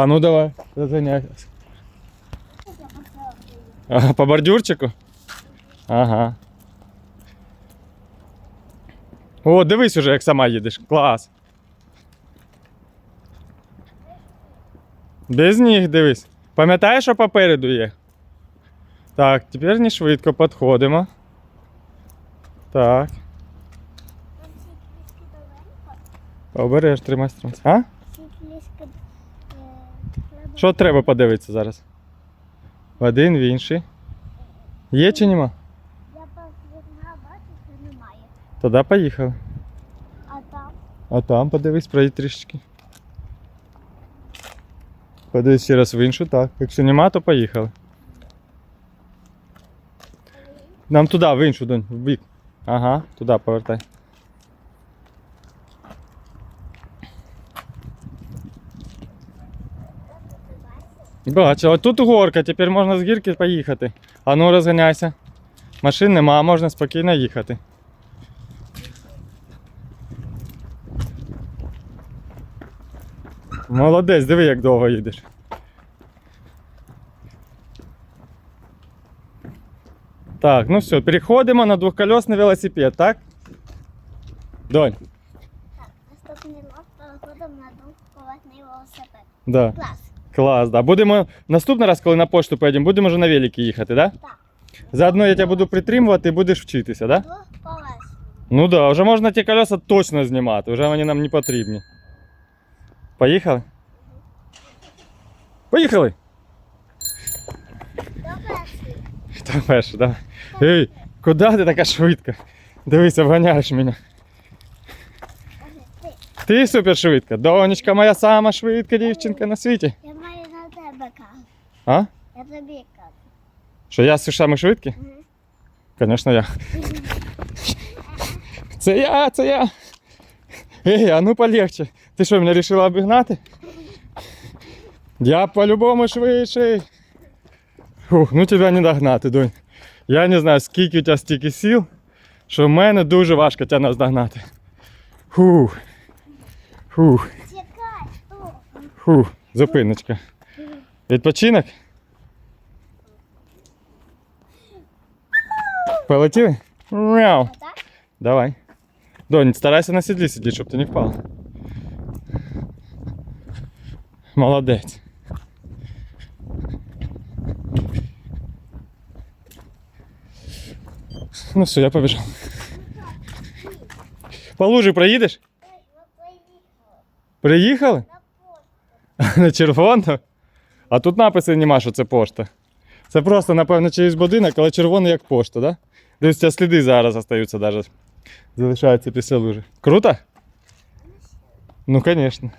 А ну давай. Ага, по бордюрчику? Ага. О, дивись уже, як сама їдеш. Клас. Без ніг дивись. Пам'ятаєш, що попереду є? Так, тепер не швидко підходимо. Так. Обереш, тримай стронці. А? Що треба подивитися зараз? В один, в інший. Є чи нема? Я позирна, бачу, що немає. Тоді поїхали. А там А там подивись, проїдь трішечки. Подивись ще раз в іншу, так. Якщо нема, то поїхали. Нам туди, в іншу, донь, в бік. Ага, туди повертай. Бачу, а тут горка, тепер можна з гірки поїхати. А ну розганяйся. Машин нема, можна спокійно їхати. Молодець, диви, як довго їдеш. Так, ну все, переходимо на двохколесний велосипед, так? Донь, наступний лот переходимо на двохколесний велосипед. да. Клас. Клас, да. Будемо наступний раз, коли на пошту поїдемо, будемо вже на великі їхати, да? Так. Заодно я тебе буду притримувати і будеш вчитися, да? Двохколесний. Ну да, вже можна ті колеса точно знімати, вже вони нам не потрібні. Поїхали? Поїхали! Добре. Хто перший, давай. Ей, куди ти така швидка? Дивись, обганяєш мене. Ти. Ти супер швидка. Донечка моя сама швидка дівчинка на світі. А? Я тобі кажу. Що я саме швидкий? Мгм. Звісно, я. Це я, це я. Ей, а ну полегче. Ти що, мене вирішила обігнати? Я по-любому швидший. Фух, ну тебе не догнати, донь. Я не знаю, скільки у тебе стільки сил, що в мене дуже важко тебе наздогнати. Фух. Фух. Фух. Зупиночка. Відпочинок? Полетіли? Мяу. Отак? Давай. Донь, старайся на сідлі сидіти, щоб ти не впала. Молодець. Ну все, я побіжав. По лужі проїдеш? Ой, ми поїхали. Приїхали? На пошту. А тут напису нема, що це пошта. Це просто, напевно, через будинок, але червоний як пошта, да? Тебе сліди зараз залишаються навіть. Залишаються після лужи. Круто? Ну, звісно.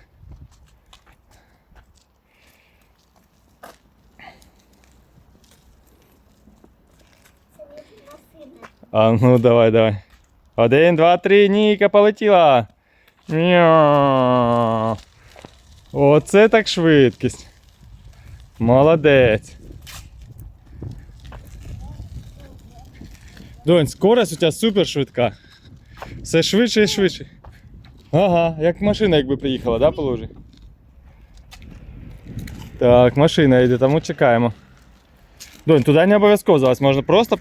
А ну давай, давай. Один, два, три, Ніка полетіла. Мяу. Оце так швидкість. Молодець. Донь, скорость у тебе супер швидка. Все швидше і швидше. Ага, як машина якби приїхала, да, положи? Так, машина йде, тому чекаємо. Донь, туди не обов'язково зараз, можна просто